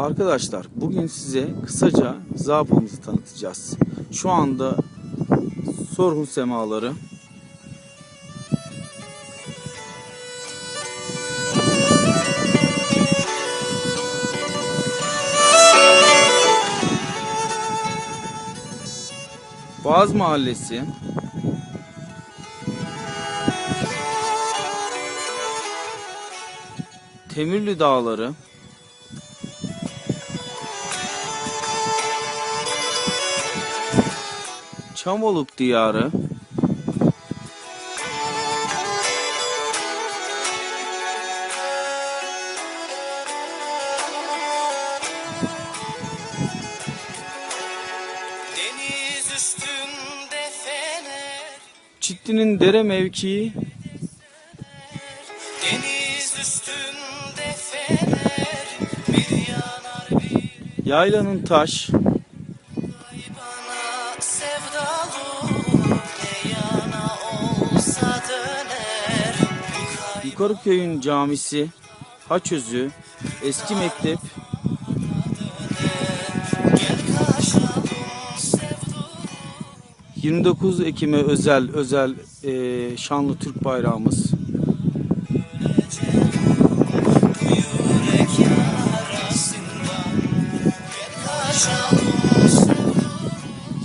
Arkadaşlar bugün size kısaca zabımızı tanıtacağız. Şu anda Sorhun semaları. Boğaz Mahallesi. Temirli Dağları Çamoluk Diyarı. Çitli'nin dere mevkii. Yaylanın taş Bu Yukarıköy'ün camisi Haçözü Eski mektep gel kaşalım sevdum 29 Ekim'e özel özel eee, şanlı Türk bayrağımız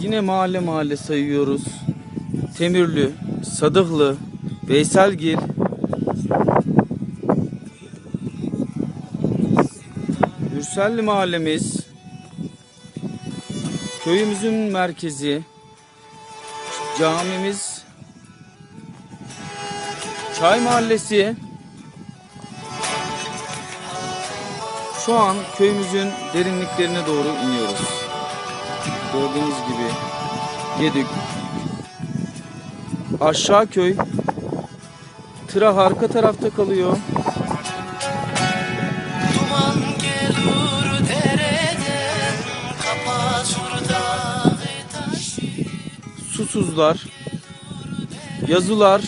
Yine mahalle mahalle sayıyoruz. Temirlü, Sadıklı, Veyselgil, Hürselli mahallemiz, köyümüzün merkezi, camimiz, Çay Mahallesi. Şu an köyümüzün derinliklerine doğru iniyoruz. Gördüğünüz gibi Gedük Aşağı köy Tıra arka tarafta kalıyor. Susuzlar Yazılar.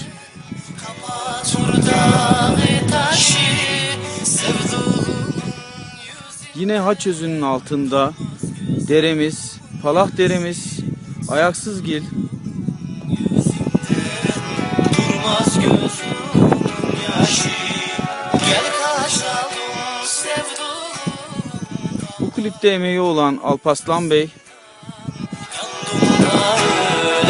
Yine Haçözü'nün altında deremiz, Palah deremiz, kaçalım sevduğum bu klipte emeği olan Alpaslan Bey,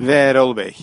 ve Erol Bey.